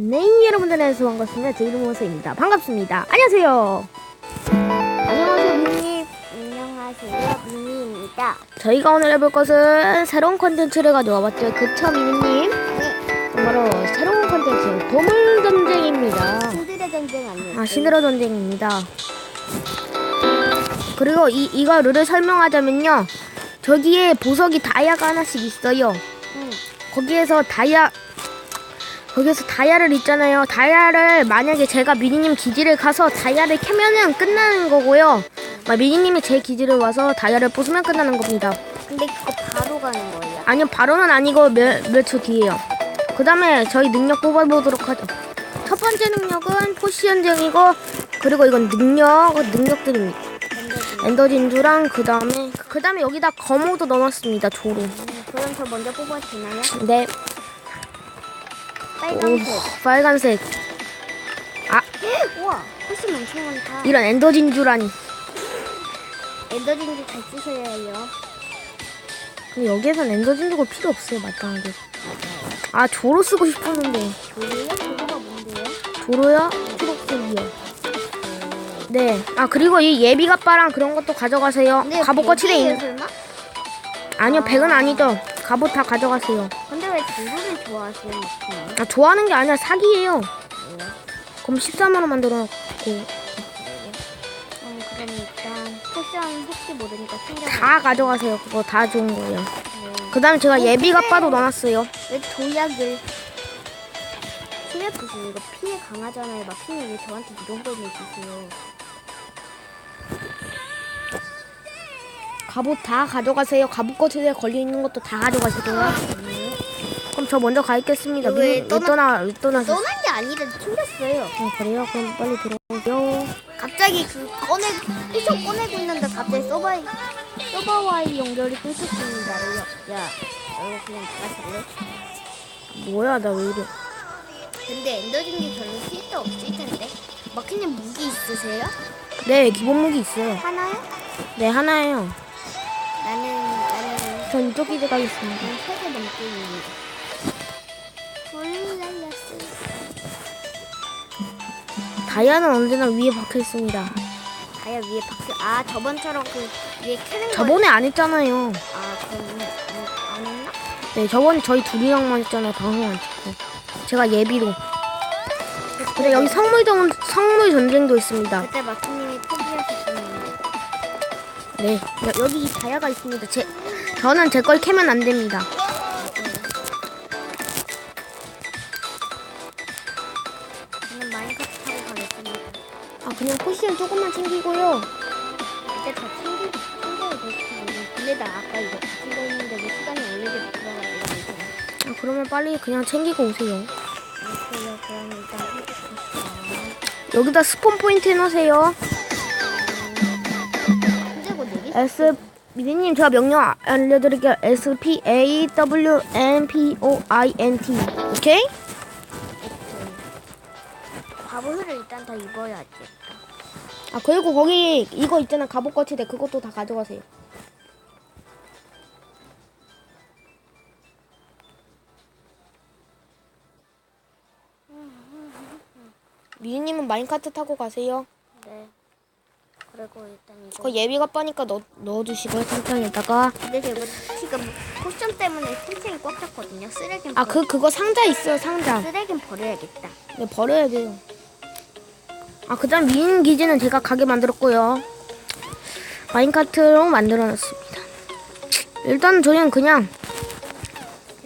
네, 여러분들 안녕하세요. 반갑습니다. 제 이름은 원서입니다. 반갑습니다. 안녕하세요. 안녕하세요, 미님. 안녕하세요, 미니입니다. 저희가 오늘 해볼 것은 새로운 컨텐츠를 가져와 봤죠. 그쵸, 미니님? 바로 새로운 컨텐츠, 보물 전쟁입니다. 신들의 전쟁 아니에요? 아, 신드라 전쟁입니다. 그리고 이, 이거 룰을 설명하자면요. 저기에 보석이 다이아가 하나씩 있어요. 응. 거기에서 다이아 거기에서 다이아를 있잖아요. 다이아를 만약에 제가 미니님 기지를 가서 다이아를 캐면은 끝나는 거고요. 막 미니님이 제 기지를 와서 다이아를 부수면 끝나는 겁니다. 근데 그거 바로 가는 거예요? 아니요, 바로는 아니고 몇몇초 뒤에요. 그 다음에 저희 능력 뽑아보도록 하죠. 첫 번째 능력은 포시현쟁이고 그리고 이건 능력 능력들입니다. 엔더진. 엔더 진주랑 그 다음에 그 다음에 여기다 검호도 넣어놨습니다. 조로. 음, 그럼 저 먼저 뽑아도 되나요? 네. 빨간색. 오, 빨간색. 아, 우와, 훨씬 엄청 많다. 이런 엔더 진주라니. 엔더진도 잘 쓰셔야 해요. 근데 여기에선 엔더 진주가 필요 없어요, 마땅하게. 아, 조로 쓰고 싶었는데. 조리요? 조로가 뭔데요? 조로야? 초록색이요. 네. 아, 그리고 이 예비 갑바랑 그런 것도 가져가세요. 갑옷 거치대 있는. 아니요, 백은 아니죠. 갑옷 다 가져가세요. 근데 왜 조로를 좋아하세요, 마키님? 아, 좋아하는 게 아니라 사기예요. 그럼 13만원 만들어 놓고. 음, 그럼 일단 패션 혹시 모르니까 챙겨가. 다 가져가세요. 그거 다 좋은 거예요. 네. 그 다음에 제가 예비 갑바도 넣어놨어요. 왜 도약을 스매프스 이거 피해 강하잖아요 마키님 왜 저한테 이런 걸 내주세요 갑옷 다 가져가세요. 갑옷 거치대에 걸려있는 것도 다 가져가세요. 그럼 저 먼저 가 있겠습니다. 왜 미, 떠나- 떠나? 떠난 게 아니라 챙겼어요 어, 그래요? 그럼 빨리 들어오세요. 갑자기 그 꺼내 계속 꺼내고 있는데 갑자기 서버 서버와의 연결이 끊겼습니다 야너 그냥 나가실래? 뭐야, 나 왜 이래. 근데 엔더진이 별로 쓸데 없을 텐데 마키님 무기 있으세요? 네, 기본 무기 있어요. 하나요? 네, 하나예요. 나는 나는 전 이쪽 기지 가겠습니다. 세개 넘게 있는 다이아는 언제나 위에 박혀 있습니다. 다야 위에 박혀 아 저번처럼 그 위에 캐는 거 저번에 안 했잖아요. 아 그럼 음, 안 했나? 네, 저번에 저희 둘이랑만 했잖아요. 방송 안 찍고. 제가 예비로. 근데 여기 성물, 전, 성물 전쟁도 있습니다. 그때 마키님이 포기하셨었는데 네, 여- 여기 이 다이아가 있습니다. 제, 저는 제 걸 캐면 안 됩니다. 챙기고요. 이제 다 챙기 챙겨야 될 텐데 근데 나 아까 이거 다 챙겼는데 왜 시간이 오래게 들어가지고 아, 그러면 빨리 그냥 챙기고 오세요. 그래요 그럼 일단 해주겠어 여기다 스폰 포인트 해놓으세요. 근데 뭐 S, 미리님 제가 명령 아- 알려드릴게요. S, P, A, W, N, P, O, I, N, T. 오케이? 바보를 일단 다 입어야지 아, 그리고 거기 이거 있잖아. 갑옷 거치대. 그것도 다 가져가세요. 미리님은 마인카트 타고 가세요. 네 그리고 일단 이거 그거 예비가 빠니까 넣, 넣어두시고요. 탕탕에다가. 근데 제가 지금 포션 때문에 탱탱이 꽉 찼거든요 쓰레기는 아, 버- 그, 그거 상자 있어요. 상자. 쓰레기는 버려야겠다 네, 버려야 돼요. 아, 그 다음 미인 기지는 제가 가게 만들었고요. 마인카트로 만들어놨습니다. 일단 저희는 그냥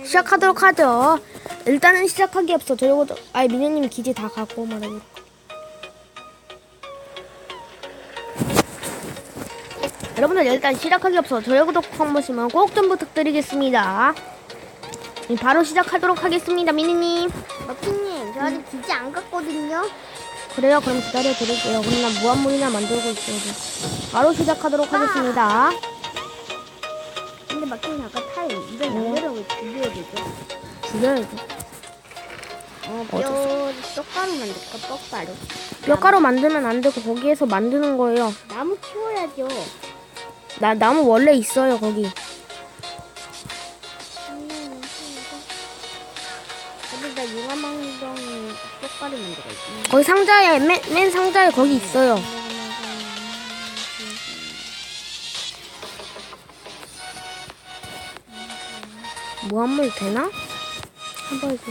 시작하도록 하죠. 일단은 시작하기 앞서 저희보다 아예 미니님 기지 다 갖고 말하고 여러분들 일단 시작하기 앞서 저희 구독 한 번씩만 꼭 좀 부탁드리겠습니다. 네, 바로 시작하도록 하겠습니다, 미니님. 마키님 저 아직 기지 안 갔거든요 그래요? 그럼 기다려 드릴게요. 그럼 난 무한물이나 만들고 있어요. 바로 시작하도록 하겠습니다. 근데 마키님 아까 타임 이거 네. 연결하고 죽여야 되죠 죽여야죠. 어, 어쩔 뼈 떡가루 만들까 떡가루 뼈가루 만들면 안 되고 거기에서 만드는 거예요. 나무 키워야죠 나 나무 원래 있어요 거기. 상자에 맨, 맨 상자에 거기 있어요. 무한물 되나? 한번 해줘.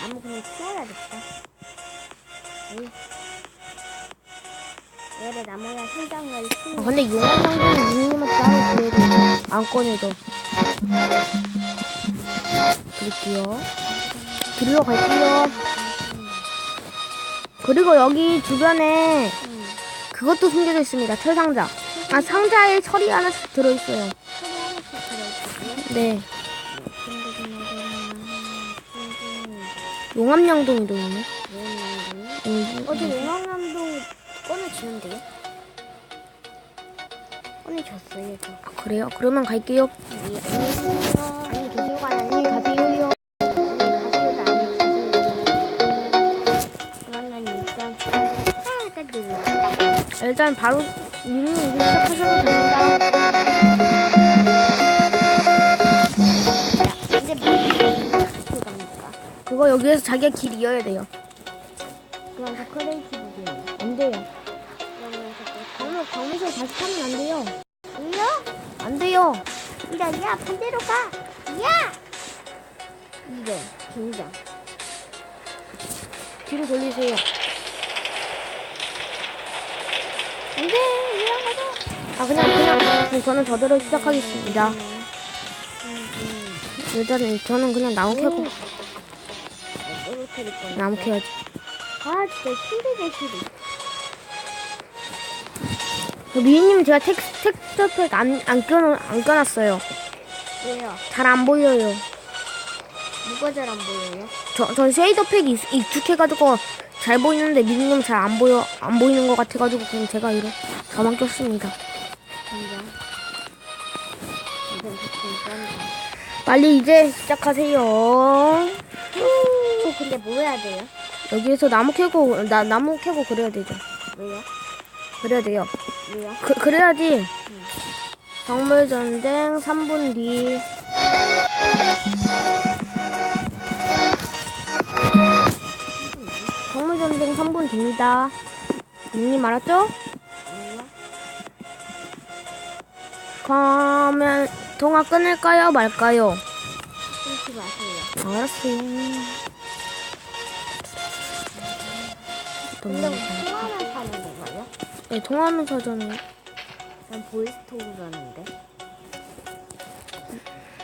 나무 그냥 키워야겠다. 얘를 나무야 생장을 아, 키우는 근데 용암 상자는 미니님한테 하고 그래도 안 꺼내줘. 드릴게요. 드리러 갈게요. 그리고 여기 주변에 응. 그것도 숨겨져 있습니다. 철상자. 아, 상자에 철이 하나씩 들어있어요. 네. 용암양동이도 있네. 어제 용암남도 꺼내주는데요? 꺼내줬어요, 저. 아, 그래요? 그러면 갈게요. 계세요가 아니라 안녕히 가세 일단 바로 미니 시작하셔도 됩니다. 근데 뭐? 그거 여기에서 자기가 길 이어야 돼요. 그럼 저 크레이티브게요. 안 돼요. 그러면 경무실 다시 타면 안 돼요. 돌려? 안 돼요. 야, 야, 반대로 가. 야! 이래, 긴장. 뒤로 돌리세요. 안 돼, 이런 거죠? 아 그냥 그냥 그냥 저는 저대로 시작하겠습니다. 일단은 저는 그냥 나무 캐고 거야. 나무 캐야지. 아, 진짜 힘들게 힘들. 미니님 제가 텍 텍스처팩 안안 껴안 껴놨어요. 왜요? 잘 안 보여요. 누가 잘 안 보여요? 저, 전 쉐이더 팩이 익- 익숙해가지고 잘 보이는데 미니님 잘 안 보여 안 보이는 것 같아가지고 그냥 제가 이런 저만 꼈습니다. 빨리 이제 시작하세요. 저 근데 뭐 해야 돼요? 여기에서 나무 캐고 나 나무 캐고 그래야 되죠. 왜요? 그래야 돼요. 왜요? 그 그래야지. 정물 전쟁 3분 뒤. 전쟁 3분 뒤입니다. 미니님 알았죠? 그러면 통화 끊을까요 말까요? 끊지 마세요. 알았어요. 근데 통화만 사는 건가요? 네, 통화하면서 저는 난 보이스톡으로 하는데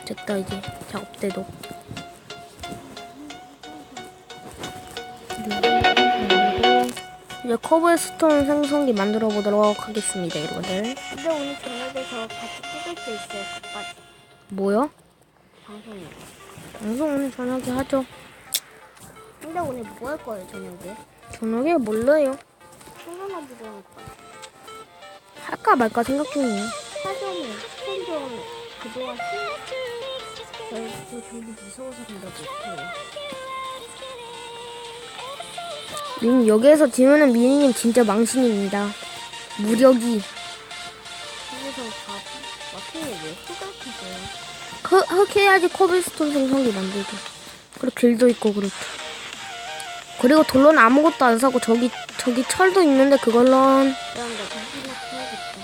됐다 이제 작업 때도. 이제 커브스톤 생성기 만들어 보도록 하겠습니다, 여러분들. 근데 오늘 저녁에 저 같이 찍을 수 있어요. 같이 뭐요? 방송에. 방송 오늘 저녁에 하죠. 근데 오늘 뭐 할 거예요 저녁에? 저녁에 몰라요. 생각나 보고 할 거예요. 할까 말까 생각 중이에요. 사전에 손좀 그동안 저, 저 저기 무서워서 근데 못해요. 민 여기에서 지면은 미니님 진짜 망신입니다. 무력이 그래서 다 막히게 왜? 흑, 흑해야지 커블스톤 생성기 만들고 그리고 길도 있고 그렇죠. 그리고 돌로는 아무것도 안 사고 저기 저기 철도 있는데 그걸로 그럼 나 정신력 해야겠다.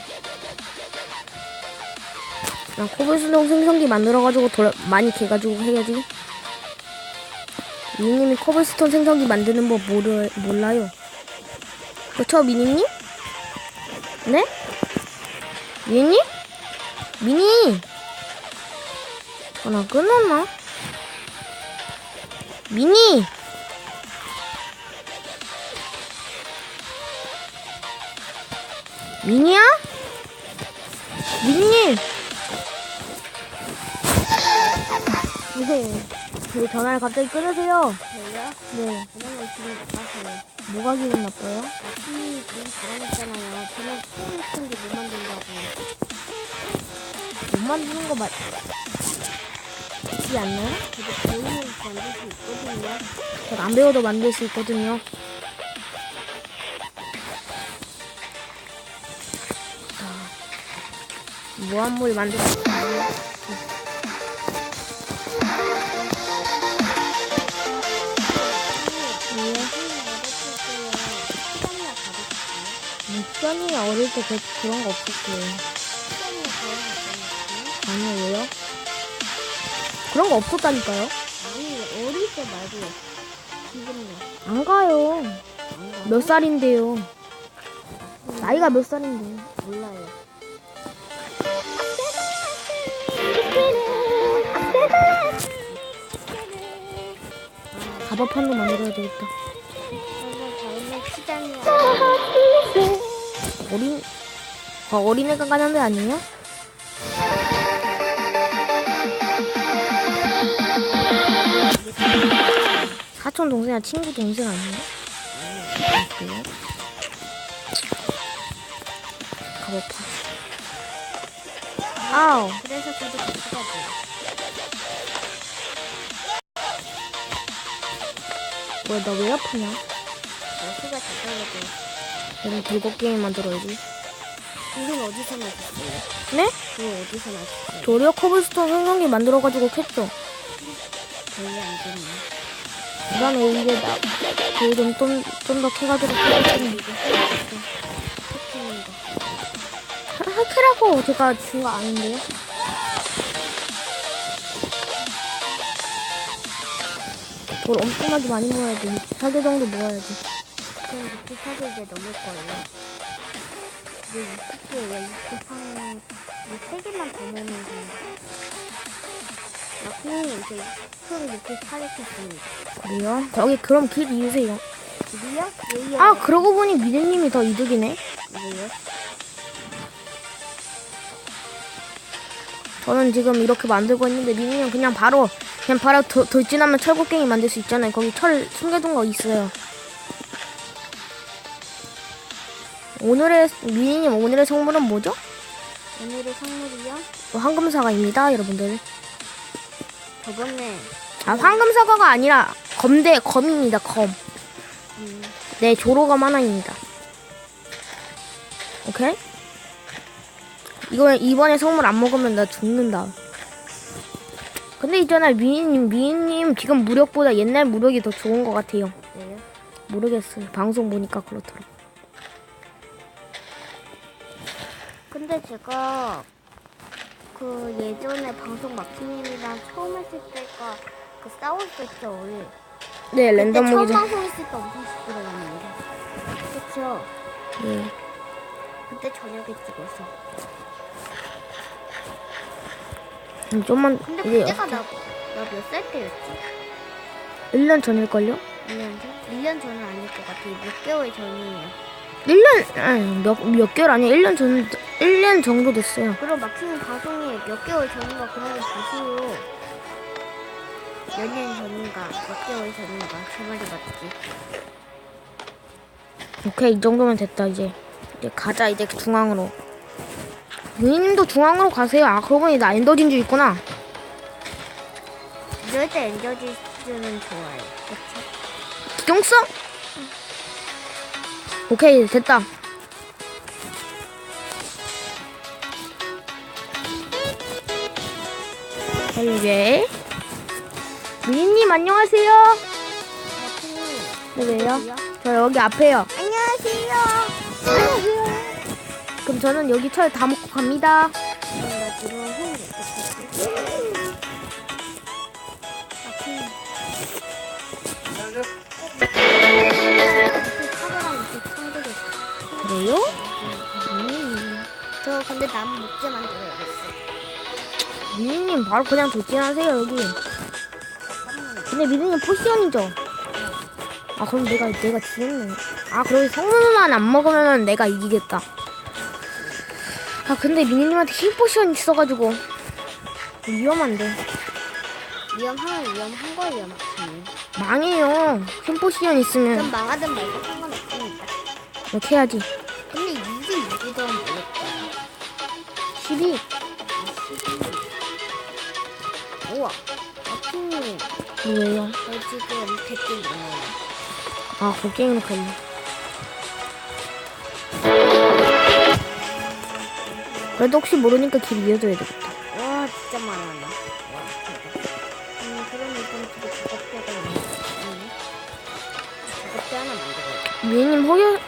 그냥 코블스톤 생성기 만들어가지고 돌 많이 개가지고 해야지. 미니님이 코블스톤 생성기 만드는 법 모르, 몰라요. 그렇죠, 미니님? 네? 미니? 미니! 전화 끊었나? 미니! 미니야? 미니님! 네. 왜 전화를 갑자기 끊으세요? 저요? 네. 그러면 지금 나가세요. 뭐가 기분 나빠요? 아침이 지금 잘안했잖아요 저녁 술 같은 게 못 만든다고. 못 만드는 거 맞, 맞지 않나요? 저도 배우면서 만들 수 있거든요. 전안 배워도 만들 수 있거든요. 자, 무한물 만들 수 있어요. 시연이 어릴 때 그, 그런 거 없었어요. 아니요, 왜요? 그런 거 없었다니까요? 아니 어릴 때 말고 지금요. 안 가요. 몇 살인데요? 나이가 몇 살인데요? 몰라요. 가바판도 만들어야 되겠다. 다음에 시장이야. 어린, 어, 어린애가 가는 데 아니에요? 사촌 동생이야 친구 동생 아니에요? 그래요? 가봐파. 아우, 그래서 저도 가죠. 뭐야 나왜 아프냐? 날씨가 좋더라고요. 그럼 불꽃 게임 만들어야지. 이건 어디서 나왔어요? 네? 이거 어디서 나왔어요? 도리어 커블스톤 성성기 만들어가지고 캤죠. 별로 안 좋네. 난 오히려 나, 그좀 좀, 좀더 캐가지고 아, 캤거든요. 하크라고 제가 준 거 아닌데요? 돌 엄청나게 많이 모아야 돼. 4개 정도 모아야 돼. 64도 이제 넘을 거예요. 이제 60개예요. 63, 이제 3개만 더 넣으면 됩니다. 나콩이 이제 이렇게 사겠습니다. 그래요? 저기 그럼 길 이으세요. 드디어? 예의야. 아 그러고 보니 미래님이 더 이득이네. 이거요? 저는 지금 이렇게 만들고 있는데 미니는 그냥 바로 그냥 바로 도, 돌진하면 철곡갱이 만들 수 있잖아요. 거기 철 숨겨둔 거 있어요. 오늘의 미니님 오늘의 선물은 뭐죠? 오늘의 선물이요? 황금사과입니다, 여러분들. 저번에 아 황금사과가 아니라 검대 검입니다, 검. 음, 네, 조로검 하나입니다. 오케이? 이거 이번에 선물 안 먹으면 나 죽는다. 근데 있잖아, 미인님, 미인님 지금 무력보다 옛날 무력이 더 좋은 것 같아요. 왜요? 모르겠어요. 방송 보니까 그렇더라고. 근데 제가 그 예전에 방송 마키님이랑 처음 했을 때가 그 싸웠었죠 우리. 네, 랜덤 그때 처음. 방송했을 때 엄청 시끄러웠는데. 그쵸? 네. 그때 저녁에 찍어서. 음, 좀만 근데 이제 그때가 나나몇 살 때였지? 1년 전일걸요? 1년 전? 1년 전은 아닐 것 같아요. 몇 개월 전이에요. 1년, 아니, 몇, 몇 개월 아니야. 1년 전, 1년 정도 됐어요. 그럼 마키님 방송이 몇 개월 전인가 그런 거 보세요. 몇 년 전인가, 몇 개월 전인가. 제 말이 맞지? 오케이 이 정도면 됐다 이제 이제 가자 이제 중앙으로 유니님도 중앙으로 가세요 아 그러고 보니 나 엔더 진주 있구나 이럴 때 엔저지스는 좋아요. 그쵸? 기동성 오케이 됐다 이제 유니님 안녕하세요. 네 왜요? 저 여기 앞에요. 안녕하세요. 그럼 저는 여기 철 다 먹고 갑니다 근데 나무 목재 만들어야겠어. 미니님 바로 그냥 돌진하세요 여기. 근데 미니님 포시언이죠? 아 그럼 내가 내가 지겠네. 아 그럼 성능만 안 먹으면 내가 이기겠다. 아 근데 미니님한테 힐 포시언 있어가지고 위험한데 위험하면 위험한 거예요, 마키님. 망해요. 힐 포시언 있으면 그럼 망하든 말든 상관없습니다. 이렇게 해야지. 왜요? 저 지금 댓글 많아요. 아 곡괭이로 갈래. 그래도 혹시 모르니까 길 이어줘야 되겠다. 와, 진짜 많아. 와, 대박. 음, 그럼 일단 집에 있네. 음. 작업대 하나 만들어야 돼. 미니님 호요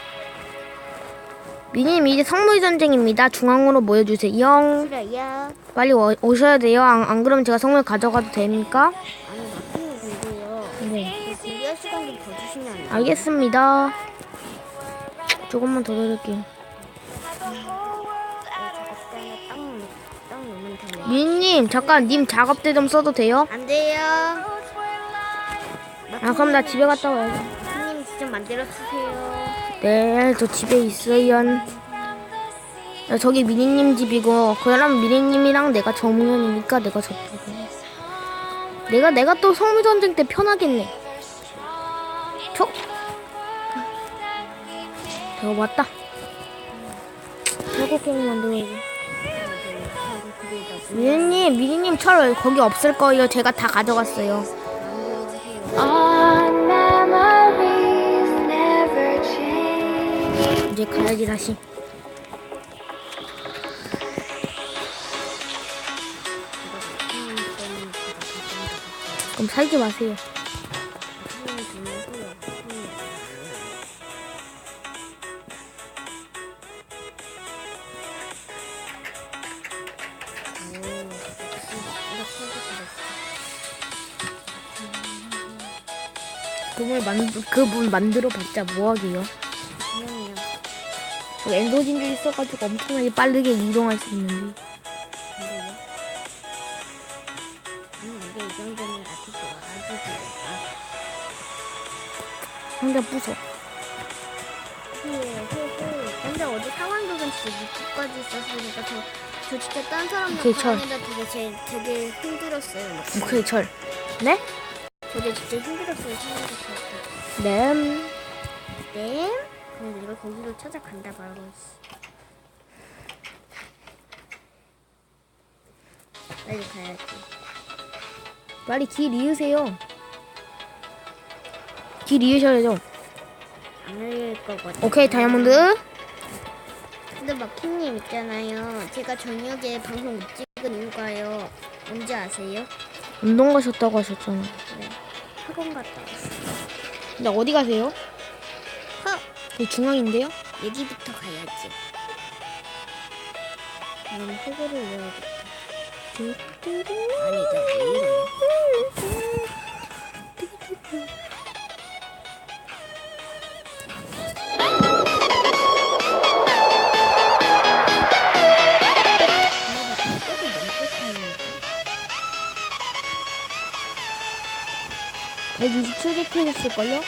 미니님 이제 성물 전쟁입니다. 중앙으로 모여주세요. 싫어요. 빨리 오, 오셔야 돼요. 안, 안 그러면 제가 성물 가져가도 됩니까? 아니 마킹이 근데요. 네. 그 준비할 시간 좀 더 주시면 안 돼요? 알겠습니다. 조금만 더 드릴게요. 놓- 되네. 미니님 잠깐 님 작업대 좀 써도 돼요? 안 돼요. 아 그럼 나 집에 갔다 와야지. 마킹님 직접 만들어 쓰세요. 네, 저 집에 있어요. 야, 저기 미니님 집이고, 그럼 미니님이랑 내가 정면이니까 내가 저쪽에. 내가 내가 또 성미전쟁 때 편하겠네. 촉. 내가 왔다. 게임 만들어야지. 미니님, 미니님 철 거기 없을 거예요. 제가 다 가져갔어요. Change. 이제 가야지 다시. 그럼 살지 마세요. 그물 만 그물 만들어 봤자 뭐하게요? 그냥요. 엔도진들 있어가지고 엄청나게 빠르게 이동할 수 있는데. 상대 부서. 근데 어제 상황극은 진짜 밑까지 있었으니까 저, 저 진짜 딴 사람 오케이. 역할하는데 되게 제, 되게 힘들었어요. 막. 오케이 철. 네? 저도 진짜 힘들었어요. 상황극 할 때. 네. 네. 그럼 내가 거기로 찾아간다 바로. 빨리 가야지. 빨리 길 이으세요. 길 이으셔야죠. 안 흘릴 거거든. 오케이 다이아몬드. 근데 마킹님 있잖아요. 제가 저녁에 방송 못 찍은 이유가요. 뭔지 아세요? 운동 가셨다고 하셨잖아. 네. 학원 갔다 왔어요. 근데 어디 가세요? 어, 여기 중앙인데요? 여기부터 가야지. 그럼 호구를 외워야겠다. 아니다, 왜 이러 127개 켜졌을걸요?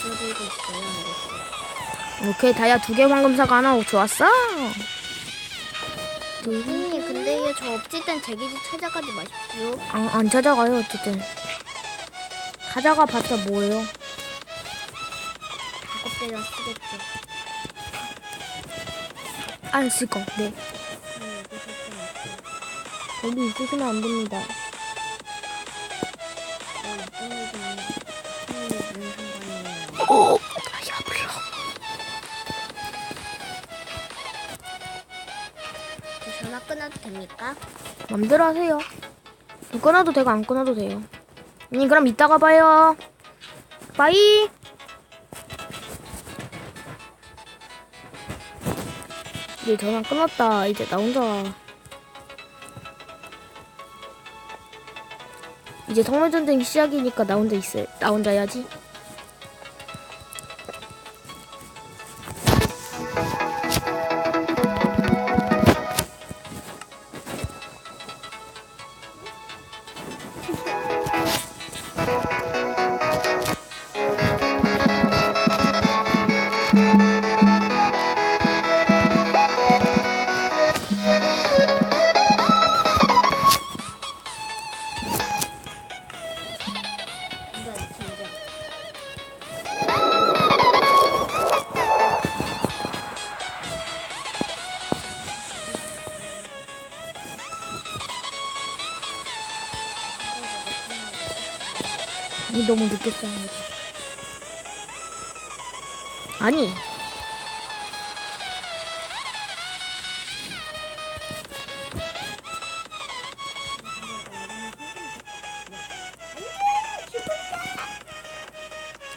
지어들고 있어요. 알겠어요. 오케이 다이아 두 개 황금사가 하나 오, 좋았어. 선생님, 근데 저 없을 땐제 기지 찾아가지 마십시오. 안, 안 찾아가요 어쨌든. 찾아가 봤자 뭐예요? 작업대가 쓰겠죠. 안 쓸 거. 네. 음, 여기 있으시면 안 됩니다. 됩니까? 맘대로 하세요. 끊어도 되고 안 끊어도 돼요. 님 그럼 이따가 봐요. 빠이. 이제 전화 끊었다. 이제 나 혼자. 이제 성물전쟁 시작이니까 나 혼자 있어. 나 혼자 해야지.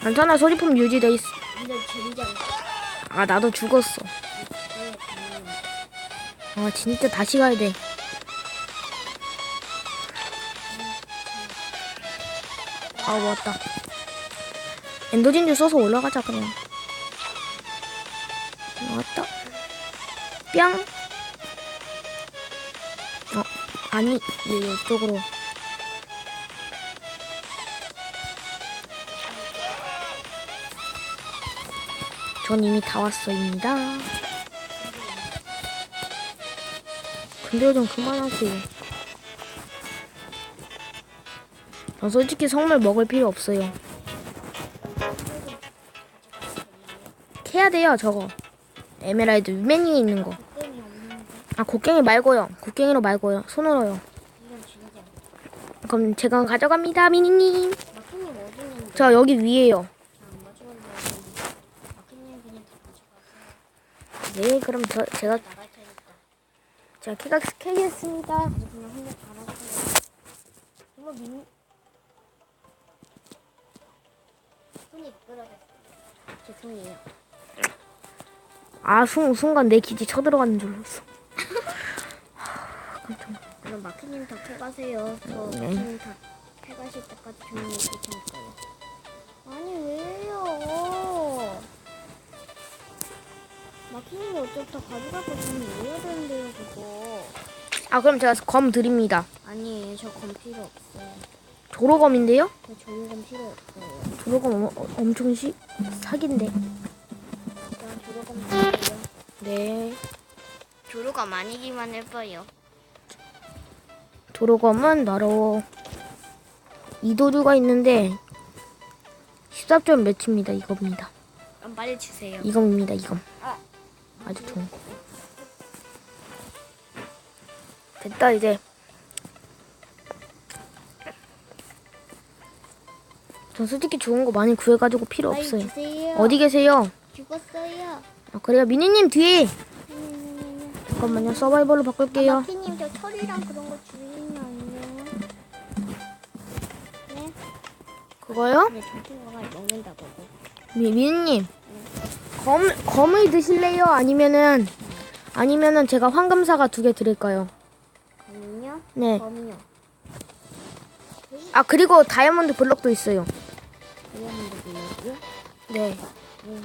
괜찮아 소지품 유지돼 있어. 근데 재리장 아 나도 죽었어. 아 진짜 다시 가야 돼. 아 왔다. 엔더진주 써서 올라가자 그냥. 왔다. 뿅. 어 아니 예, 이쪽으로. 전 이미 다 왔어입니다. 근데 좀 그만하세요. 저 솔직히 선물 먹을 필요 없어요. 캐야 돼요, 저거. 에메랄드 메뉴에 있는 거. 아, 곡괭이 말고요. 곡괭이로 말고요. 손으로요. 그럼 제가 가져갑니다, 미니님. 저 여기 위에요. 안 가져가려고. 마키님 그냥 다 가져가세요. 네, 그럼 저 제가 나갈 테니까. 제가 캐겠습니다. 아주 그냥. 정말 민. 손이 미끄러졌어요. 죄송해요. 아, 순, 순간 내 기지 쳐들어가는 줄 알았어. 그럼 마키님 다 캐가세요. 저 네. 마키님 다 캐가실 때까지 조용히 있을 테니까요. 아니 왜요? 다 가져갈 거 저는 왜 해야 되는데요 그거? 아, 그럼 제가 검 드립니다. 아니 저 검 필요 없어요. 조로검인데요? 저 조용검 필요 없어요. 조로검 어, 어, 엄청 시, 사기인데. 일단 조로검 필요해요. 네. 조로검 아니기만 해봐요. 조로검은 바로 이도류가 있는데 14점 몇입니다. 이겁니다. 그럼 빨리 주세요. 이겁니다. 이거. 아. 아주 좋은 거. 됐다 이제. 전 솔직히 좋은 거 많이 구해가지고 필요 빨리 없어요. 주세요. 어디 계세요? 죽었어요. 아, 그래요. 미니님 뒤에. 음, 잠깐만요. 서바이벌로 바꿀게요. 마키님 저 철이랑 그런 거 주시면요. 네? 그거요? 네, 정신과가 먹는다고. 미, 미니님. 검, 검을 드실래요? 아니면은, 아니면은 제가 황금사가 두개 드릴까요? 검은요? 네. 검이요. 아, 그리고 다이아몬드 블럭도 있어요. 다이아몬드 블럭이요? 네. 네.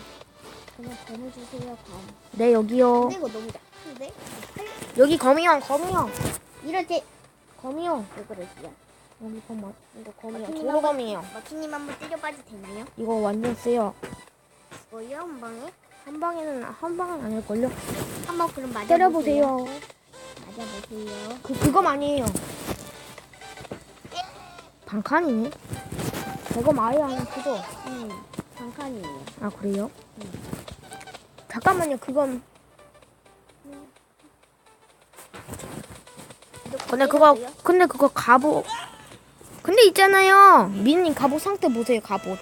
그냥 검을 주세요, 검. 네, 여기요. 근데 이거 너무 약한데? 여기 검이요, 검이요. 이렇게 검이요. 왜 그러시죠? 여기 검, 이거 검이요. 마키님 도로검이에요. 마키님 한번 때려봐도 되나요? 이거 완전 세요. 뭐요, 한 방에? 한 방에는, 한 방은 아닐 걸요? 한번 그럼 맞아보세요. 때려보세요. 맞아 보세요. 그, 그검 아니에요. 대검 아예 안 크죠? 음, 잠깐이에요. 아, 그래요? 잠깐만요, 그건. 근데 그거, 근데 그거 갑옷. 근데 있잖아요. 미니님 갑옷 상태 보세요, 갑옷.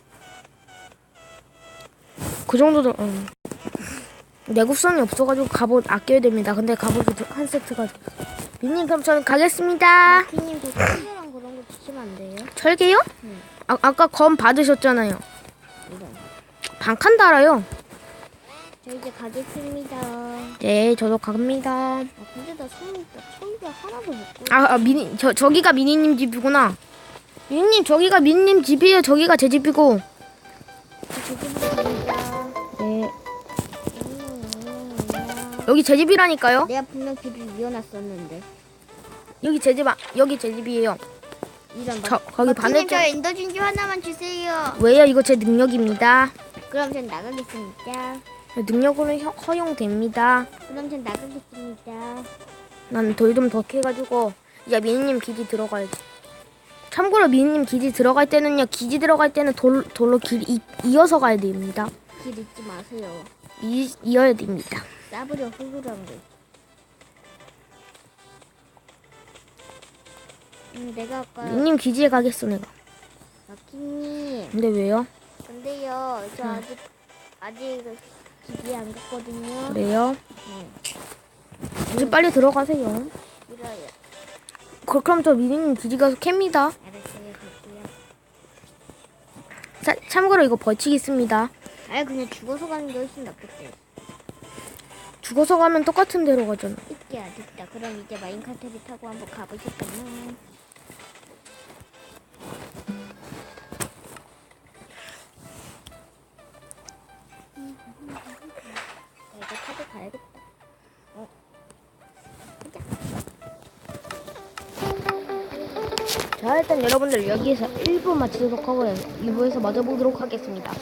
그 정도도, 응. 내구성이 없어가지고 갑옷 아껴야 됩니다. 근데 갑옷이 두- 한 세트가. 미니님, 그럼 저는 가겠습니다. 마키님 저 철이랑 그런 거 주시면 안 돼요? 철개요? 응. 아, 아까 검 받으셨잖아요. 이런. 반칸 달아요. 저 이제 가겠습니다. 네, 저도 갑니다. 아 근데 나 손이 나 철이 하나도 못 구해. 아, 아 미니 저 저기가 미니님 집이구나. 미니님 저기가 미니님 집이에요. 저기가 제 집이고. 저기부터 갑니다. 여기 제 집이라니까요. 내가 분명 길을 이어놨었는데. 여기 제 집, 아, 여기 제 집이에요. 이런 저 거기 마키님 저 바늘점. 엔더 진주 하나만 주세요. 왜요? 이거 제 능력입니다. 그럼 전 나가겠습니다. 능력으로 허, 허용됩니다. 그럼 전 나가겠습니다. 난 돌 좀 더 캐가지고 이제 미니님 기지 들어가야지. 참고로 미니님 기지 들어갈 때는요. 기지 들어갈 때는 돌 돌로 길 이, 이어서 가야 됩니다. 길 잊지 마세요. 이, 이어야 됩니다. 싸부려 흙으란 거. 음, 내가 아까 미니님 기지에 가겠어 내가. 마키님. 근데 왜요? 근데요, 저 응. 아직 아직 기지에 안 갔거든요. 그래요? 네. 이제 빨리 들어가세요. 싫어요. 그, 그럼 저 미니님 기지 가서 캡니다. 알았어요, 갈게요. 자, 참고로 이거 벌칙 있습니다. 아예 그냥 죽어서 가는 게 훨씬 낫겠대. 죽어서 가면 똑같은 데로 가잖아. 있게 됐다. 그럼 이제 마인카트를 타고 한번 가보실까요? 나 이거 타고 가야겠다. 어. 자 일단 여러분들 여기에서 1부 마치도록 하고요. 2부에서 맞아보도록 하겠습니다.